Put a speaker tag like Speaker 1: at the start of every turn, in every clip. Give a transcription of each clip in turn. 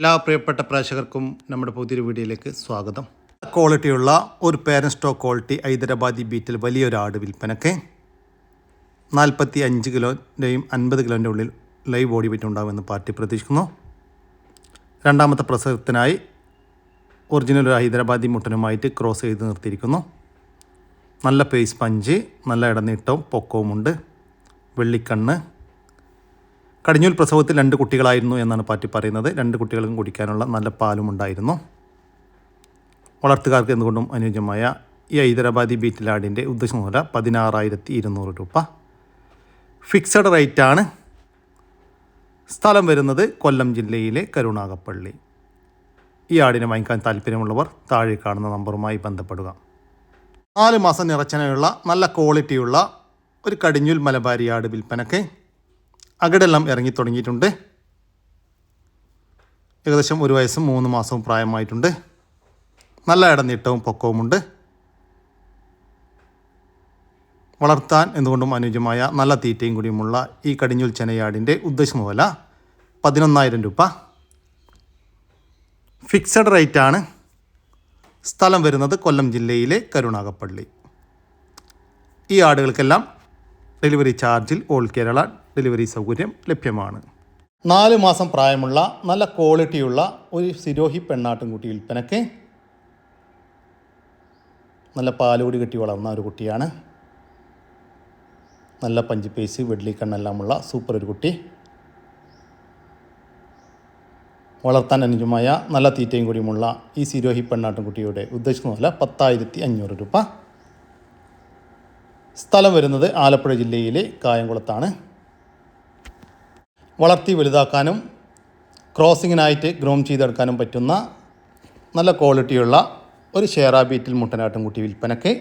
Speaker 1: എല്ലാ പ്രിയപ്പെട്ട പ്രേക്ഷകർക്കും നമ്മുടെ പുതിയൊരു വീഡിയോയിലേക്ക് സ്വാഗതം. ക്വാളിറ്റിയുള്ള ഒരു parent stock quality Hyderabadi Beetal വലിയൊരു ആട് വിൽപ്പനക്ക് നാൽപ്പത്തി അഞ്ച് കിലോന്റെയും അൻപത് കിലോന്റെ ഉള്ളിൽ ലൈവ് ബോഡി വെയിറ്റ് ഉണ്ടാകുമെന്ന് പാർട്ടി പ്രതീക്ഷിക്കുന്നു. രണ്ടാമത്തെ പ്രസവത്തിനായി ഒറിജിനൽ ഒരു ഹൈദരാബാദി മുട്ടനുമായിട്ട് ക്രോസ് ചെയ്ത് നിർത്തിയിരിക്കുന്നു. നല്ല പേസ് പഞ്ച് നല്ല ഇടനീട്ടവും പൊക്കവുമുണ്ട്. വെള്ളിക്കണ്ണ് കടിഞ്ഞൂൽ പ്രസവത്തിൽ രണ്ട് കുട്ടികളായിരുന്നു എന്നാണ് പാറ്റി പറയുന്നത്. രണ്ട് കുട്ടികൾക്കും കുടിക്കാനുള്ള നല്ല പാലും ഉണ്ടായിരുന്നു. വളർത്തുകാർക്ക് എന്തുകൊണ്ടും അനുയോജ്യമായ ഈ ഹൈദരാബാദി ബീറ്റിലാടിന്റെ ഉദ്ദേശം വില പതിനാറായിരത്തി ഇരുന്നൂറ് രൂപ. ഫിക്സഡ് റേറ്റാണ്. സ്ഥലം വരുന്നത് കൊല്ലം ജില്ലയിലെ കരുണാകപ്പള്ളി ഈ ആടിനെ വാങ്ങിക്കാൻ താല്പര്യമുള്ളവർ താഴെ കാണുന്ന നമ്പറുമായി ബന്ധപ്പെടുക. നാല് മാസം നിറച്ചനയുള്ള നല്ല ക്വാളിറ്റിയുള്ള ഒരു കടിഞ്ഞൂൽ മലബാരി ആട് വിൽപ്പനക്ക് അകടെല്ലാം ഇറങ്ങി തുടങ്ങിയിട്ടുണ്ട്. ഏകദേശം ഒരു വയസ്സും മൂന്ന് മാസവും പ്രായമായിട്ടുണ്ട്. നല്ല ഇടനീട്ടവും പൊക്കവുമുണ്ട്. വളർത്താൻ എന്തുകൊണ്ടും അനുയോജ്യമായ നല്ല തീറ്റയും കൂടിയുമുള്ള ഈ കടിഞ്ഞൂൽ ചെനയാടിന്റെ ഉദ്ദേശം വില പതിനൊന്നായിരം രൂപ. ഫിക്സഡ് റേറ്റാണ്. സ്ഥലം വരുന്നത് കൊല്ലം ജില്ലയിലെ കരുണാകപ്പള്ളി ഈ ആടുകൾക്കെല്ലാം ഡെലിവറി ചാർജിൽ ഓൾ കേരള ഡെലിവറി സൗകര്യം ലഭ്യമാണ്. നാല് മാസം പ്രായമുള്ള നല്ല ക്വാളിറ്റിയുള്ള ഒരു സിരോഹി പെണ്ണാട്ടിൻകുട്ടി വിൽപ്പനക്ക് നല്ല പാലുകൂടി കെട്ടി വളർന്ന ഒരു കുട്ടിയാണ്. നല്ല പഞ്ചിപ്പേസ് വെള്ളിക്കണ്ണെല്ലാമുള്ള സൂപ്പർ ഒരു കുട്ടി. വളർത്താൻ അനുജമായ നല്ല തീറ്റയും കൂടിയുമുള്ള ഈ സിരോഹി പെണ്ണാട്ടിൻകുട്ടിയുടെ ഉദ്ദേശിക്കുന്ന വില പത്തായിരത്തി അഞ്ഞൂറ് രൂപ. സ്ഥലം വരുന്നത് ആലപ്പുഴ ജില്ലയിലെ കായംകുളത്താണ്. വളർത്തി വലുതാക്കാനും ക്രോസിങ്ങിനായിട്ട് ഗ്രോം ചെയ്തെടുക്കാനും പറ്റുന്ന നല്ല ക്വാളിറ്റിയുള്ള ഒരു ഷെയറാ ബീറ്റിൽ മുട്ടനാട്ടും കുട്ടി വിൽപ്പനക്ക്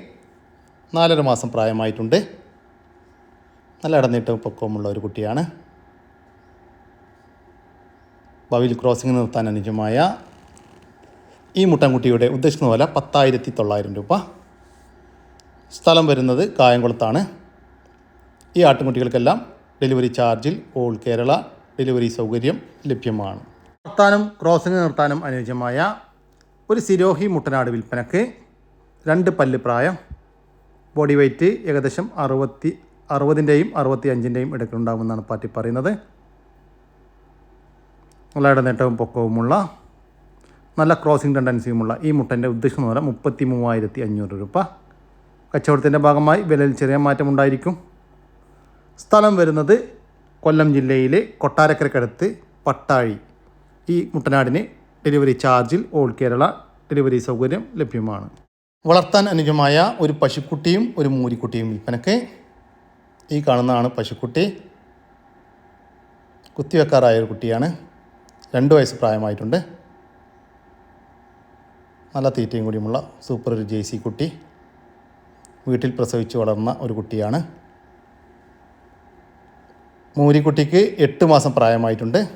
Speaker 1: നാലര മാസം പ്രായമായിട്ടുണ്ട്. നല്ല ഇടനീട്ട പൊക്കവുമുള്ള ഒരു കുട്ടിയാണ്. ഭാവിയിൽ ക്രോസിംഗ് നിർത്താൻ അനുജമായ ഈ മുട്ടൻകുട്ടിയുടെ ഉദ്ദേശിക്കുന്ന വില പത്തായിരത്തി തൊള്ളായിരം രൂപ. സ്ഥലം വരുന്നത് കായംകുളത്താണ്. ഈ ആട്ടുംകുട്ടികൾക്കെല്ലാം ഡെലിവറി ചാർജിൽ ഓൾ കേരള ഡെലിവറി സൗകര്യം ലഭ്യമാണ്. നിർത്താനും ക്രോസിംഗ് നിർത്താനും അനുയോജ്യമായ ഒരു സിരോഹി മുട്ടനാട് വിൽപ്പനക്ക് രണ്ട് പല്ല് പ്രായം. ബോഡി വെയ്റ്റ് ഏകദേശം അറുപത്തി അറുപതിന്റെയും അറുപത്തി അഞ്ചിന്റെയും ഇടയ്ക്കുണ്ടാകുമെന്നാണ് പാർട്ടി പറയുന്നത്. നല്ല ഇടനേട്ടവും പൊക്കവുമുള്ള നല്ല ക്രോസിംഗ് ടെൻഡൻസിയുമുള്ള ഈ മുട്ടന്റെ ഉദ്ദേശം എന്ന് പറഞ്ഞാൽ മുപ്പത്തി മൂവായിരത്തി അഞ്ഞൂറ് രൂപ. കച്ചവടത്തിന്റെ ഭാഗമായി വിലയിൽ ചെറിയ മാറ്റമുണ്ടായിരിക്കും. സ്ഥലം വരുന്നത് കൊല്ലം ജില്ലയിലെ കൊട്ടാരക്കരക്കടുത്ത് പട്ടാഴി. ഈ മുട്ടനാടിന് ഡെലിവറി ചാർജിൽ ഓൾ കേരള ഡെലിവറി സൗകര്യം ലഭ്യമാണ്. വളർത്താൻ അനുജമായ ഒരു പശുക്കുട്ടിയും ഒരു മൂരിക്കുട്ടിയും വിൽപ്പനക്ക് ഈ കാണുന്നതാണ് പശുക്കുട്ടി. കുത്തിവെക്കാറായ ഒരു കുട്ടിയാണ്. രണ്ട് വയസ്സ് പ്രായമായിട്ടുണ്ട്. നല്ല തീറ്റയും കൂടിയുമുള്ള സൂപ്പർ ഒരു ജേസി കുട്ടി. വീട്ടിൽ പ്രസവിച്ച് വളർന്ന ഒരു കുട്ടിയാണ്. മൂരിക്കുട്ടിക്ക് എട്ട് മാസം പ്രായമായിട്ടുണ്ട്.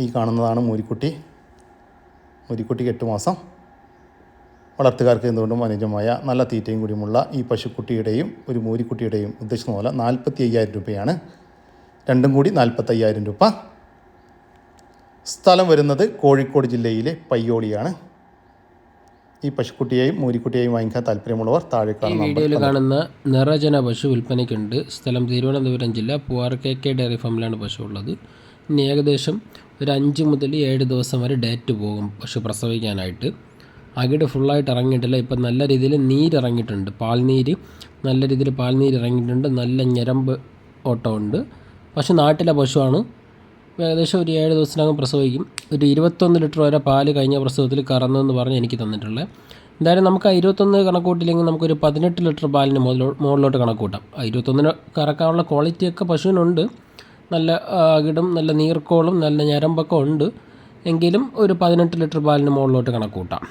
Speaker 1: ഈ കാണുന്നതാണ് മൂരിക്കുട്ടി. മൂരിക്കുട്ടിക്ക് എട്ട് മാസം. വളർത്തുകാർക്ക് എന്തുകൊണ്ടും അനുജമായ നല്ല തീറ്റയും കൂടിയുമുള്ള ഈ പശുക്കുട്ടിയുടെയും ഒരു മൂരിക്കുട്ടിയുടെയും ഉദ്ദേശിക്കുന്ന പോലെ നാൽപ്പത്തി അയ്യായിരം രൂപയാണ്. രണ്ടും കൂടി നാൽപ്പത്തയ്യായിരം രൂപ. സ്ഥലം വരുന്നത് കോഴിക്കോട് ജില്ലയിലെ പയ്യോളിയാണ്. ഈ പശുക്കുട്ടിയെയും മൂരിക്കുട്ടിയെയും വാങ്ങിക്കാൻ താല്പര്യമുള്ളവർ താഴെ
Speaker 2: വീഡിയോയിൽ കാണുന്ന നിറജന പശു വിൽപ്പനയ്ക്കുണ്ട്. സ്ഥലം തിരുവനന്തപുരം ജില്ല. പൂവാർ കെ കെ ഡയറി ഫാമിലാണ് പശു ഉള്ളത്. ഇനി ഏകദേശം ഒരു അഞ്ച് മുതൽ ഏഴ് ദിവസം വരെ ഡേറ്റ് പോകും പശു പ്രസവിക്കാനായിട്ട്. അകിട് ഫുള്ളായിട്ട് ഇറങ്ങിയിട്ടില്ല. ഇപ്പം നല്ല രീതിയിൽ നീരിറങ്ങിയിട്ടുണ്ട് പാൽനീര് നല്ല രീതിയിൽ പാൽനീര് ഇറങ്ങിയിട്ടുണ്ട്. നല്ല ഞരമ്പ് ഓട്ടമുണ്ട്. പശു നാട്ടിലെ പശുവാണ്. ഏകദേശം ഒരു ഏഴ് ദിവസത്തിനകം പ്രസവിക്കും. ഒരു ഇരുപത്തൊന്ന് ലിറ്റർ വരെ പാൽ കഴിഞ്ഞ പ്രസവത്തിൽ കറന്നെന്ന് പറഞ്ഞ് എനിക്ക് തന്നിട്ടുള്ളത്. എന്തായാലും നമുക്ക് ആ ഇരുപത്തൊന്ന് കണക്കൂട്ടില്ലെങ്കിൽ നമുക്കൊരു പതിനെട്ട് ലിറ്റർ പാലിന് മുകളിലോ മുകളിലോട്ട് കണക്കൂട്ടാം. ആ ഇരുപത്തൊന്നിന് കറക്കാനുള്ള ക്വാളിറ്റിയൊക്കെ പശുവിനുണ്ട്. നല്ല അകിടും നല്ല നീർക്കോളും നല്ല ഞരമ്പൊക്കെ ഉണ്ട്. എങ്കിലും ഒരു പതിനെട്ട് ലിറ്റർ പാലിന് മുകളിലോട്ട് കണക്കൂട്ടാം.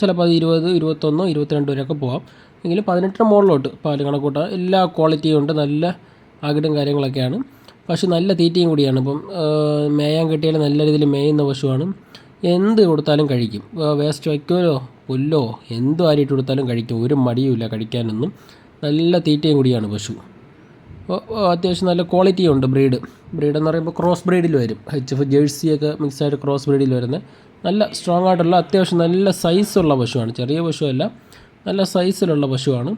Speaker 2: ചിലപ്പോൾ അത് ഇരുപത് ഇരുപത്തൊന്നോ ഇരുപത്തിരണ്ട് വരെയൊക്കെ പോകാം എങ്കിലും പതിനെട്ടിന് മുകളിലോട്ട് പാൽ കണക്കൂട്ടാം. എല്ലാ ക്വാളിറ്റിയും ഉണ്ട്. നല്ല അകിടും കാര്യങ്ങളൊക്കെയാണ്. പശു നല്ല തീറ്റയും കൂടിയാണ്. ഇപ്പം മേയാൻ കിട്ടിയാൽ നല്ല രീതിയിൽ മേയുന്ന പശുവാണ്. എന്ത് കൊടുത്താലും കഴിക്കും. വേസ്റ്റ് വയ്ക്കുമല്ലോ പുല്ലോ എന്തോ ആരിയിട്ട് കൊടുത്താലും കഴിക്കും. ഒരു മടിയുമില്ല കഴിക്കാനൊന്നും. നല്ല തീറ്റയും കൂടിയാണ് പശു. ഓ, അത്യാവശ്യം നല്ല ക്വാളിറ്റി ഉണ്ട് ബ്രീഡ്. ബ്രീഡ് എന്ന് പറയുമ്പോൾ ക്രോസ് ബ്രീഡിൽ വരും. എച്ച് എഫ് ജേഴ്സിയൊക്കെ മിക്സ് ആയിട്ട് ക്രോസ് ബ്രീഡിൽ വരുന്ന നല്ല സ്ട്രോങ് ആയിട്ടുള്ള അത്യാവശ്യം നല്ല സൈസുള്ള പശുവാണ്. ചെറിയ പശുവല്ല നല്ല സൈസിലുള്ള പശുവാണ്.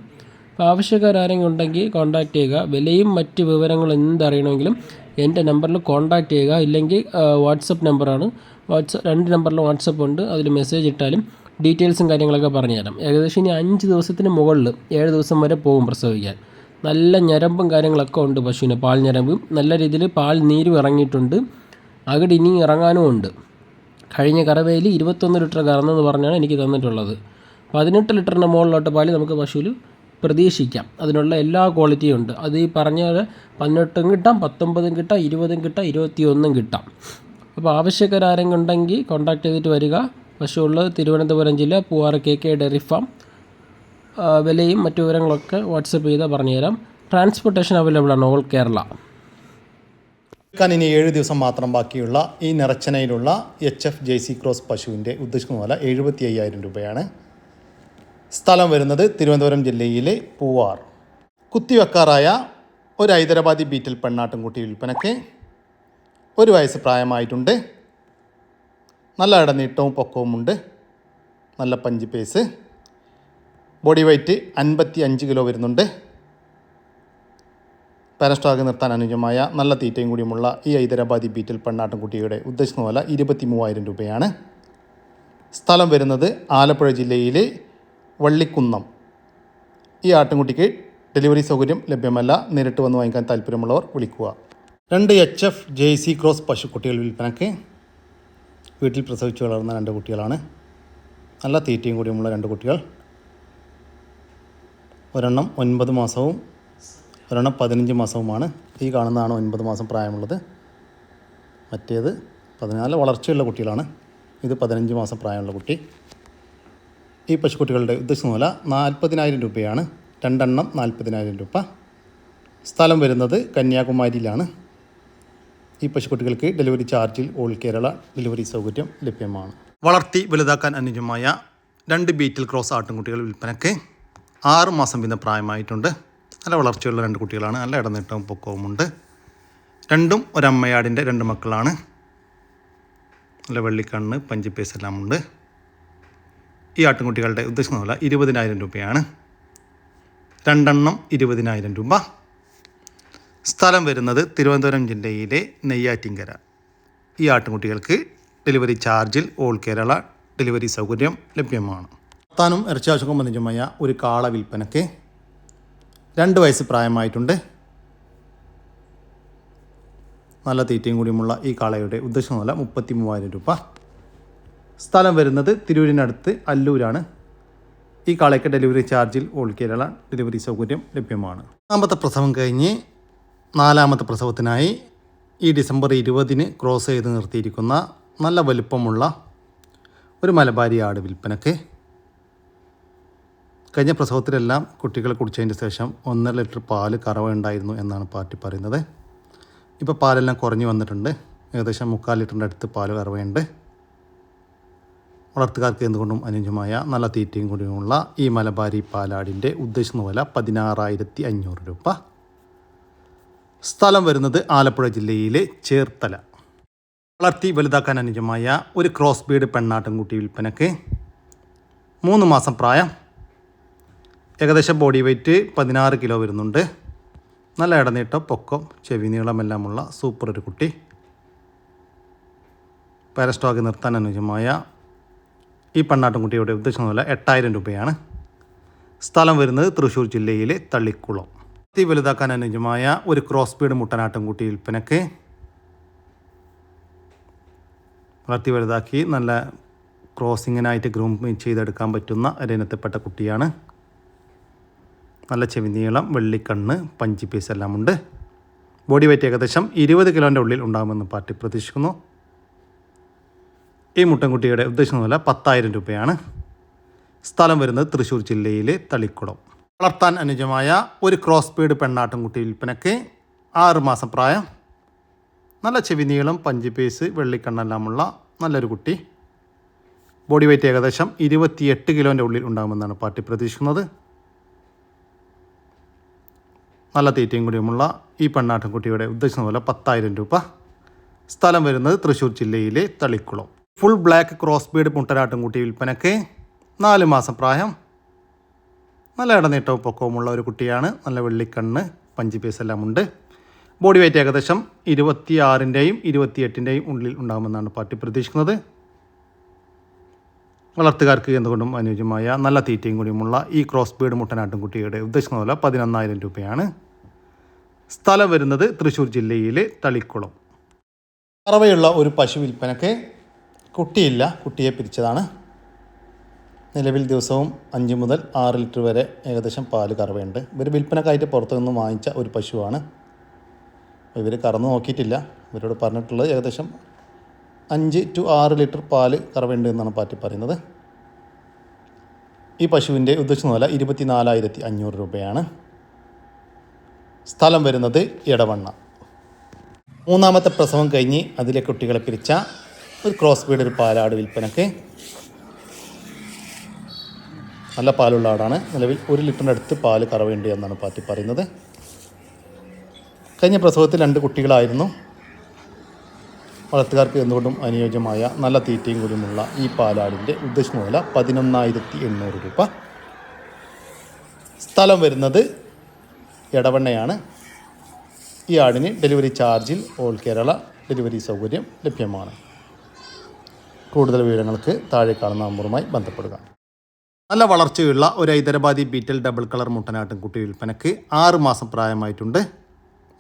Speaker 2: അപ്പോൾ ആവശ്യക്കാരെങ്കിലും ഉണ്ടെങ്കിൽ കോൺടാക്റ്റ് ചെയ്യുക. വിലയും മറ്റ് വിവരങ്ങളും എന്തറിയണമെങ്കിലും എന്റെ നമ്പറിൽ കോൺടാക്റ്റ് ചെയ്യുക. ഇല്ലെങ്കിൽ വാട്സപ്പ് നമ്പറാണ് വാട്സപ്പ് രണ്ട് നമ്പറിൽ വാട്സപ്പ് ഉണ്ട്. അതിൽ മെസ്സേജ് ഇട്ടാലും ഡീറ്റെയിൽസും കാര്യങ്ങളൊക്കെ പറഞ്ഞുതരാം ഏകദേശം ഇനി അഞ്ച് ദിവസത്തിന് മുകളിൽ ഏഴ് ദിവസം വരെ പോകും പ്രസവിക്കാൻ. നല്ല ഞരമ്പും കാര്യങ്ങളൊക്കെ ഉണ്ട് പശുവിന്. പാൽ ഞരമ്പും നല്ല രീതിയിൽ പാൽ നീരും ഇറങ്ങിയിട്ടുണ്ട്. അകിട് ഇനിയും ഇറങ്ങാനും ഉണ്ട്. കഴിഞ്ഞ കറവയിൽ ഇരുപത്തൊന്ന് ലിറ്റർ കറന്നെന്ന് പറഞ്ഞാണ് എനിക്ക് തന്നിട്ടുള്ളത്. പതിനെട്ട് ലിറ്ററിന്റെ മുകളിലോട്ട് പാൽ നമുക്ക് പശുവിൽ പ്രതീക്ഷിക്കാം. അതിനുള്ള എല്ലാ ക്വാളിറ്റിയും ഉണ്ട്. അത് ഈ പറഞ്ഞ പോലെ പതിനെട്ടും കിട്ടാം പത്തൊമ്പതും കിട്ടാം ഇരുപതും കിട്ടാം ഇരുപത്തിയൊന്നും കിട്ടാം. അപ്പോൾ ആവശ്യക്കാരെങ്കിലും ഉണ്ടെങ്കിൽ കോൺടാക്ട് ചെയ്തിട്ട് വരിക. പശു ഉള്ളത് തിരുവനന്തപുരം ജില്ല Poovar K K dairy farm. വിലയും മറ്റു വിവരങ്ങളൊക്കെ വാട്സപ്പ് ചെയ്താൽ പറഞ്ഞുതരാം. ട്രാൻസ്പോർട്ടേഷൻ അവൈലബിൾ ആണ് ഓൾ കേരള.
Speaker 1: ഇനി ഏഴ് ദിവസം മാത്രം ബാക്കിയുള്ള ഈ നിറച്ചനയിലുള്ള H F J C cross പശുവിന്റെ ഉദ്ദേശിക്കുന്ന വില എഴുപത്തി അയ്യായിരം രൂപയാണ്. സ്ഥലം വരുന്നത് തിരുവനന്തപുരം ജില്ലയിലെ പൂവാർ. കുത്തിവെക്കാറായ ഒരു ഹൈദരാബാദി ബീറ്റിൽ പെണ്ണാട്ടുംകുട്ടി വിൽപ്പനയ്ക്ക് ഒരു വയസ്സ് പ്രായമായിട്ടുണ്ട്. നല്ല ഇടനീട്ടവും പൊക്കവുമുണ്ട് നല്ല പഞ്ച് പേസ്. ബോഡി വെയ്റ്റ് അൻപത്തി അഞ്ച് കിലോ വരുന്നുണ്ട്. പാരസ്റ്റോക്ക് നിർത്താൻ അനുജമായ നല്ല തീറ്റയും കൂടിയുമുള്ള ഈ ഹൈദരാബാദി ബീറ്റിൽ പെണ്ണാട്ടുംകുട്ടിയുടെ ഉദ്ദേശിക്കുന്ന വില ഇരുപത്തി മൂവായിരം രൂപയാണ്. സ്ഥലം വരുന്നത് ആലപ്പുഴ ജില്ലയിലെ വള്ളിക്കുന്നം. ഈ ആട്ടിൻകുട്ടിക്ക് ഡെലിവറി സൗകര്യം ലഭ്യമല്ല. നേരിട്ട് വന്ന് വാങ്ങിക്കാൻ താല്പര്യമുള്ളവർ വിളിക്കുക. രണ്ട് H F J C cross പശുക്കുട്ടികൾ വിൽപ്പനയ്ക്ക് വീട്ടിൽ പ്രസവിച്ച് വളർന്ന രണ്ട് കുട്ടികളാണ്. നല്ല തീറ്റയും കൂടിയുമുള്ള രണ്ട് കുട്ടികൾ. ഒരെണ്ണം ഒൻപത് മാസവും ഒരെണ്ണം പതിനഞ്ച് മാസവുമാണ്. ഈ കാണുന്നതാണ് ഒൻപത് മാസം പ്രായമുള്ളത്. മറ്റേത് പതിനാല് വളർച്ചയുള്ള കുട്ടികളാണ്. ഇത് പതിനഞ്ച് മാസം പ്രായമുള്ള കുട്ടി. ഈ പശുക്കുട്ടികളുടെ ഉദ്ദേശിക്കുന്ന നാൽപ്പതിനായിരം രൂപയാണ്. രണ്ടെണ്ണം നാൽപ്പതിനായിരം രൂപ. സ്ഥലം വരുന്നത് കന്യാകുമാരിയിലാണ്. ഈ പശുക്കുട്ടികൾക്ക് ഡെലിവറി ചാർജിൽ ഓൾ കേരള ഡെലിവറി സൗകര്യം ലഭ്യമാണ്. വളർത്തി വലുതാക്കാൻ അനുയോജ്യമായ രണ്ട് ബീറ്റിൽ ക്രോസ് ആട്ടിൻകുട്ടികൾ വിൽപ്പനയ്ക്ക് ആറ് മാസം വീതം പ്രായമായിട്ടുണ്ട്. നല്ല വളർച്ചയുള്ള രണ്ട് കുട്ടികളാണ്. നല്ല ഇടനീട്ടവും പൊക്കവുമുണ്ട്. രണ്ടും ഒരമ്മയാടിന്റെ രണ്ട് മക്കളാണ്. നല്ല വെള്ളിക്കണ്ണ് പഞ്ചിപ്പേസ് എല്ലാം ഉണ്ട് ഈ ആട്ടിൻകുട്ടികളുടെ ഉദ്ദേശിക്കുന്ന വില ഇരുപതിനായിരം രൂപയാണ്. രണ്ടെണ്ണം ഇരുപതിനായിരം രൂപ. സ്ഥലം വരുന്നത് തിരുവനന്തപുരം ജില്ലയിലെ നെയ്യാറ്റിങ്കര ഈ ആട്ടിൻകുട്ടികൾക്ക് ഡെലിവറി ചാർജിൽ ഓൾ കേരള ഡെലിവറി സൗകര്യം ലഭ്യമാണ്. താനും ഇറച്ചിയാവശ്യം ബന്ധിച്ചുമായ ഒരു കാള വിൽപ്പനയ്ക്ക് രണ്ട് വയസ്സ് പ്രായമായിട്ടുണ്ട്. നല്ല തീറ്റയും കൂടിയുമുള്ള ഈ കാളയുടെ ഉദ്ദേശം നല്ല മുപ്പത്തി മൂവായിരം രൂപ. സ്ഥലം വരുന്നത് തിരൂരിനടുത്ത് അല്ലൂരാണ്. ഈ കാളയ്ക്ക് ഡെലിവറി ചാർജിൽ ഓൾ കേരള ഡെലിവറി സൗകര്യം ലഭ്യമാണ്. ഒന്നാമത്തെ പ്രസവം കഴിഞ്ഞ് നാലാമത്തെ പ്രസവത്തിനായി ഈ ഡിസംബർ ഇരുപതിന് ക്രോസ് ചെയ്ത് നിർത്തിയിരിക്കുന്ന നല്ല വലുപ്പമുള്ള ഒരു മലബാരി ആട് വിൽപ്പനക്ക് കഴിഞ്ഞ പ്രസവത്തിലെല്ലാം കുട്ടികളെ കുടിച്ചതിന് ശേഷം ഒന്നര ലിറ്റർ പാൽ കറവ ഉണ്ടായിരുന്നു എന്നാണ് പാർട്ടി പറയുന്നത്. ഇപ്പോൾ പാലെല്ലാം കുറഞ്ഞു വന്നിട്ടുണ്ട്. ഏകദേശം മുക്കാൽ ലിറ്ററിന്റെ അടുത്ത് പാൽ കറവയുണ്ട്. വളർത്തുകാർക്ക് എന്തുകൊണ്ടും അനുയോജ്യമായ നല്ല തീറ്റയും കൂടിയുമുള്ള ഈ മലബാരി പാലാടിന്റെ ഉദ്ദേശിക്കുന്ന വില പതിനാറായിരത്തി അഞ്ഞൂറ് രൂപ. സ്ഥലം വരുന്നത് ആലപ്പുഴ ജില്ലയിലെ ചേർത്തല. വളർത്തി വലുതാക്കാൻ അനുയോജ്യമായ ഒരു ക്രോസ് ബീഡ് പെണ്ണാട്ടിൻകുട്ടി വിൽപ്പനയ്ക്ക് മൂന്ന് മാസം പ്രായം. ഏകദേശം ബോഡി വെയ്റ്റ് പതിനാറ് കിലോ വരുന്നുണ്ട്. നല്ല ഇടനീട്ടം പൊക്കം ചെവി നീളമെല്ലാമുള്ള സൂപ്പർ ഒരു കുട്ടി. പാരസ്റ്റോക്ക് നിർത്താൻ അനുയോജ്യമായ ഈ പണ്ണാട്ടുംകുട്ടിയുടെ ഉദ്ദേശം വില എട്ടായിരം രൂപയാണ്. സ്ഥലം വരുന്നത് തൃശ്ശൂർ ജില്ലയിലെ തള്ളിക്കുളം തീ വലുതാക്കാൻ അനുയോജ്യമായ ഒരു ക്രോസ് ബീഡ് മുട്ടനാട്ടുംകുട്ടി വിൽപ്പനയ്ക്ക് വളർത്തി വലുതാക്കി നല്ല ക്രോസിങ്ങിനായിട്ട് ഗ്രൂം ചെയ്തെടുക്കാൻ പറ്റുന്ന ഒരിനത്തിൽപ്പെട്ട കുട്ടിയാണ്. നല്ല ചെവിനീളം വെള്ളിക്കണ്ണ് പഞ്ചി പീസ് എല്ലാം ഉണ്ട് ബോഡി വെയിറ്റ് ഏകദേശം ഇരുപത് കിലോന്റെ ഉള്ളിൽ ഉണ്ടാകുമെന്ന് പാർട്ടി പ്രതീക്ഷിക്കുന്നു. ഈ മുട്ടൻകുട്ടിയുടെ ഉദ്ദേശം വില പത്തായിരം രൂപയാണ്. സ്ഥലം വരുന്നത് തൃശ്ശൂർ ജില്ലയിലെ തളിക്കുടം. വളർത്താൻ അനുജമായ ഒരു ക്രോസ് ബീഡ് പെണ്ണാട്ടുംകുട്ടി വിൽപ്പനയ്ക്ക് ആറുമാസം പ്രായം. നല്ല ചെവി നീളം പഞ്ച് പീസ് വെള്ളിക്കണ്ണെല്ലാമുള്ള നല്ലൊരു കുട്ടി. ബോഡി വെയ്റ്റ് ഏകദേശം ഇരുപത്തിയെട്ട് കിലോന്റെ ഉള്ളിൽ ഉണ്ടാകുമെന്നാണ് പാർട്ടി പ്രതീക്ഷിക്കുന്നത്. നല്ല തീറ്റയും കൂടിയുമുള്ള ഈ പെണ്ണാട്ടുംകുട്ടിയുടെ ഉദ്ദേശിക്കുന്ന പോലെ പത്തായിരം രൂപ. സ്ഥലം വരുന്നത് തൃശ്ശൂർ ജില്ലയിലെ Thalikkulam full black cross breed മുട്ടനാട്ടിൻകുട്ടി വിൽപ്പനയ്ക്ക് നാല് മാസം പ്രായം. നല്ല ഇടനീട്ടവും പൊക്കവുമുള്ള ഒരു കുട്ടിയാണ്. നല്ല വെള്ളിക്കണ്ണ് പഞ്ചി പീസ് എല്ലാം ഉണ്ട്. ബോഡി വെയിറ്റ് ഏകദേശം ഇരുപത്തി ആറിന്റെയും ഇരുപത്തിയെട്ടിന്റെയും ഉള്ളിൽ ഉണ്ടാകുമെന്നാണ് പാർട്ടി പ്രതീക്ഷിക്കുന്നത്. വളർത്തുകാർക്ക് എന്തുകൊണ്ടും അനുയോജ്യമായ നല്ല തീറ്റയും കൂടിയുമുള്ള ഈ ക്രോസ് ബീഡ് മുട്ടനാട്ടിൻകുട്ടിയുടെ ഉദ്ദേശിക്കുന്ന പോലെ പതിനൊന്നായിരം രൂപയാണ്. സ്ഥലം വരുന്നത് തൃശ്ശൂർ ജില്ലയിലെ തളിക്കുളം. പറവയുള്ള ഒരു പശു വിൽപ്പനയ്ക്ക് കുട്ടിയില്ല. കുട്ടിയെ പിരിച്ചതാണ്. നിലവിൽ ദിവസവും അഞ്ച് മുതൽ ആറ് ലിറ്റർ വരെ ഏകദേശം പാൽ കറവയുണ്ട്. ഇവർ വിൽപ്പനക്കായിട്ട് പുറത്തു നിന്ന് വാങ്ങിച്ച ഒരു പശുവാണ്. ഇവർ കറന്നു നോക്കിയിട്ടില്ല. ഇവരോട് പറഞ്ഞിട്ടുള്ളത് ഏകദേശം അഞ്ച് ടു ആറ് ലിറ്റർ പാൽ കറവയുണ്ട് എന്നാണ് പാറ്റി പറയുന്നത്. ഈ പശുവിന്റെ ഉദ്ദേശം വില ഇരുപത്തി നാലായിരത്തി അഞ്ഞൂറ് രൂപയാണ്. സ്ഥലം വരുന്നത് ഇടവണ്ണ മൂന്നാമത്തെ പ്രസവം കഴിഞ്ഞ് അതിലെ കുട്ടികളെ പിരിച്ച ഒരു ക്രോസ് ബ്രീഡ് ഒരു പാലാട് വിൽപ്പനക്ക്. നല്ല പാലുള്ള ആടാണ്. നിലവിൽ ഒരു ലിറ്ററിന്റെ അടുത്ത് പാൽ കറവുണ്ട് എന്നാണ് പാറ്റി പറയുന്നത്. കഴിഞ്ഞ പ്രസവത്തിൽ രണ്ട് കുട്ടികളായിരുന്നു. വളർത്തുകാർക്ക് എന്തുകൊണ്ടും അനുയോജ്യമായ നല്ല തീറ്റയും കൂടിയുമുള്ള ഈ പാലാടിന്റെ ഉദ്ദേശം വില പതിനൊന്നായിരത്തി എണ്ണൂറ് രൂപ. സ്ഥലം വരുന്നത് എടവണ്ണയാണ്. ഈ ആടിന് ഡെലിവറി ചാർജിൽ ഓൾ കേരള ഡെലിവറി സൗകര്യം ലഭ്യമാണ്. കൂടുതൽ വിവരങ്ങൾക്ക് താഴെ കാണുന്ന നമ്പറുമായി ബന്ധപ്പെടുക. നല്ല വളർച്ചയുള്ള ഒരു ഹൈദരാബാദി ബീറ്റൽ ഡബിൾ കളർ മുട്ടനാട്ടും കുട്ടി വിൽപ്പനക്ക് ആറ് മാസം പ്രായമായിട്ടുണ്ട്.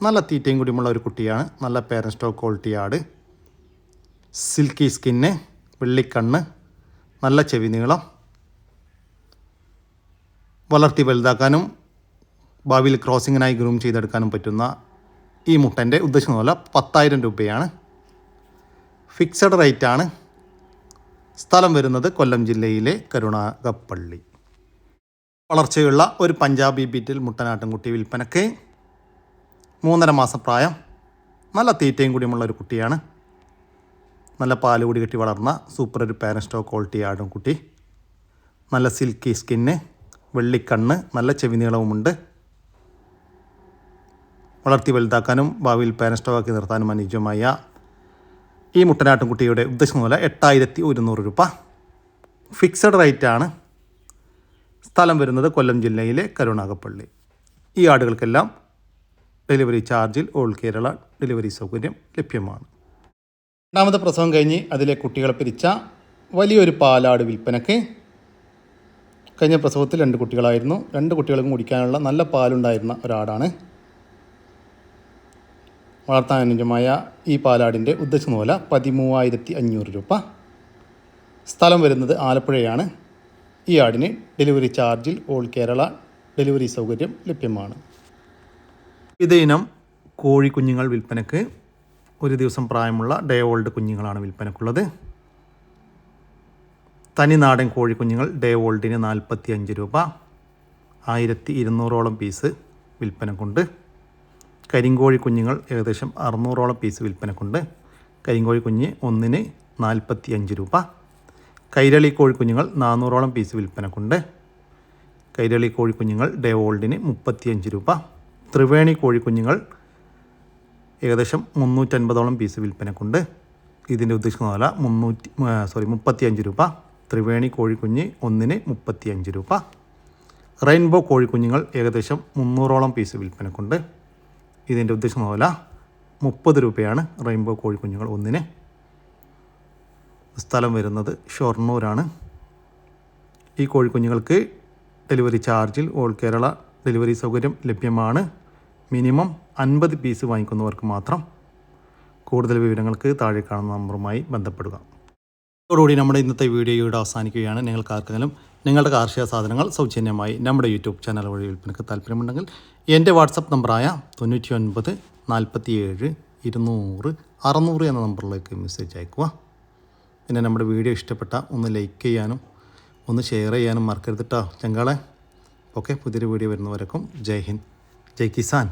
Speaker 1: നല്ല തീറ്റയും കുടിയുമുള്ള ഒരു കുട്ടിയാണ്. നല്ല പേരൻ സ്റ്റോക്ക് ക്വാളിറ്റി ആട്. സിൽക്കി സ്കിന്ന് വെള്ളിക്കണ്ണ് നല്ല ചെവി നീളം. വളർത്തി വലുതാക്കാനും ഭാവിയിൽ ക്രോസിങ്ങിനായി ഗ്രൂം ചെയ്തെടുക്കാനും പറ്റുന്ന ഈ മുട്ടന്റെ ഉദ്ദേശം പോലെ പത്തായിരം രൂപയാണ്. ഫിക്സഡ് റേറ്റാണ് സ്ഥലം വരുന്നത് കൊല്ലം ജില്ലയിലെ കരുണാകപ്പള്ളി. വളർച്ചയുള്ള ഒരു പഞ്ചാബി ബീറ്റിൽ മുട്ടനാട്ടൻകുട്ടി വിൽപ്പനക്ക് മൂന്നര മാസം പ്രായം. നല്ല തീറ്റയും കൂടിയുമുള്ള ഒരു കുട്ടിയാണ്. നല്ല പാൽ കൂടി കെട്ടി വളർന്ന സൂപ്പർ ഒരു പാരൻസ്റ്റോ ക്വാളിറ്റി ആടും കുട്ടി നല്ല സിൽക്കി സ്കിന്ന് വെള്ളിക്കണ്ണ് നല്ല ചെവി നീളവുമുണ്ട്. വളർത്തി വലുതാക്കാനും ഭാവിയിൽ പാരൻസ്റ്റോ ആക്കി നിർത്താനും അനുയോജ്യമായ ഈ മുട്ടനാട്ടുംകുട്ടിയുടെ ഉദ്ദേശിക്കുന്ന പോലെ എട്ടായിരത്തി ഒരുന്നൂറ് രൂപ. ഫിക്സഡ് റേറ്റ് ആണ്. സ്ഥലം വരുന്നത് കൊല്ലം ജില്ലയിലെ കരുണാകപ്പള്ളി ഈ ആടുകൾക്കെല്ലാം ഡെലിവറി ചാർജിൽ ഓൾ കേരള ഡെലിവറി സൗകര്യം ലഭ്യമാണ്. രണ്ടാമത്തെ പ്രസവം കഴിഞ്ഞ് അതിലെ കുട്ടികളെ പിരിച്ച വലിയൊരു പാലാട് വിൽപ്പനയ്ക്ക് കഴിഞ്ഞ പ്രസവത്തിൽ രണ്ട് കുട്ടികളായിരുന്നു. രണ്ട് കുട്ടികൾക്കും കുടിക്കാനുള്ള നല്ല പാലുണ്ടായിരുന്ന ഒരാടാണ്. വളർത്താൻ അനുയോജ്യമായ ഈ പാലാടിന്റെ ഉദ്ദേശിക്കുന്ന വില പതിമൂവായിരത്തി അഞ്ഞൂറ് രൂപ. സ്ഥലം വരുന്നത് ആലപ്പുഴയാണ്. ഈ ആടിന് ഡെലിവറി ചാർജിൽ ഓൾ കേരള ഡെലിവറി സൗകര്യം ലഭ്യമാണ്. ഇതിനം ഇനം കോഴിക്കുഞ്ഞുങ്ങൾ വിൽപ്പനക്ക് ഒരു ദിവസം പ്രായമുള്ള ഡേ ഓൾഡ് കുഞ്ഞുങ്ങളാണ് വിൽപ്പനക്കുള്ളത്. തനിനാടൻ കോഴിക്കുഞ്ഞുങ്ങൾ ഡേ ഓൾഡിന് നാൽപ്പത്തി അഞ്ച് രൂപ ആയിരത്തി ഇരുന്നൂറോളം പീസ് വിൽപ്പനക്കുണ്ട്. കരിങ്കോഴി കുഞ്ഞുങ്ങൾ ഏകദേശം അറുന്നൂറോളം പീസ് വിൽപ്പനക്കുണ്ട്. കരിങ്കോഴി കുഞ്ഞ് ഒന്നിന് നാൽപ്പത്തി അഞ്ച് രൂപ. കൈരളി കോഴിക്കുഞ്ഞുങ്ങൾ നാനൂറോളം പീസ് വിൽപ്പനക്കുണ്ട്. കൈരളി കോഴിക്കുഞ്ഞുങ്ങൾ ഡേ ഓൾഡിന് മുപ്പത്തിയഞ്ച് രൂപ. ത്രിവേണി കോഴിക്കുഞ്ഞുങ്ങൾ ഏകദേശം മുന്നൂറ്റൻപതോളം പീസ് വിൽപ്പനക്കുണ്ട്. ഇതിന്റെ ഉദ്ദേശിക്കുന്ന വില മുന്നൂറ്റി സോറി മുപ്പത്തിയഞ്ച് രൂപ. ത്രിവേണി കോഴിക്കുഞ്ഞ് ഒന്നിന് മുപ്പത്തിയഞ്ച് രൂപ. റെയിൻബോ കോഴിക്കുഞ്ഞുങ്ങൾ ഏകദേശം മുന്നൂറോളം പീസ് വിൽപ്പനക്കുണ്ട്. ഇതിന്റെ ഉദ്ദേശം പോലെ മുപ്പത് രൂപയാണ് റെയിൻബോ കോഴിക്കുഞ്ഞുങ്ങൾ ഒന്നിന്. സ്ഥലം വരുന്നത് ഷൊർണൂരാണ്. ഈ കോഴിക്കുഞ്ഞുങ്ങൾക്ക് ഡെലിവറി ചാർജിൽ ഓൾ കേരള ഡെലിവറി സൗകര്യം ലഭ്യമാണ്. മിനിമം അൻപത് പീസ് വാങ്ങിക്കുന്നവർക്ക് മാത്രം. കൂടുതൽ വിവരങ്ങൾക്ക് താഴെ കാണുന്ന നമ്പറുമായി ബന്ധപ്പെടുക. അതോടുകൂടി നമ്മുടെ ഇന്നത്തെ വീഡിയോ ഇവിടെ അവസാനിക്കുകയാണ്. നിങ്ങൾക്ക് ആർക്കെങ്കിലും നിങ്ങളുടെ കാർഷിക സാധനങ്ങൾ സൗജന്യമായി നമ്മുടെ യൂട്യൂബ് ചാനൽ വഴി വിൽപ്പനക്ക് താല്പര്യമുണ്ടെങ്കിൽ എന്റെ വാട്സപ്പ് നമ്പറായ തൊണ്ണൂറ്റി ഒൻപത് നാൽപ്പത്തി ഏഴ് ഇരുന്നൂറ് അറുന്നൂറ് എന്ന നമ്പറിലേക്ക് മെസ്സേജ് അയക്കുക പിന്നെ നമ്മുടെ വീഡിയോ ഇഷ്ടപ്പെട്ട ഒന്ന് ലൈക്ക് ചെയ്യാനും ഒന്ന് ഷെയർ ചെയ്യാനും മറക്കരുത് കേട്ടോ ചങ്കാളെ. ഓക്കെ പുതിയൊരു വീഡിയോ വരുന്നവരക്കും ജയ് ഹിന്ദ് ജയ് കിസാൻ.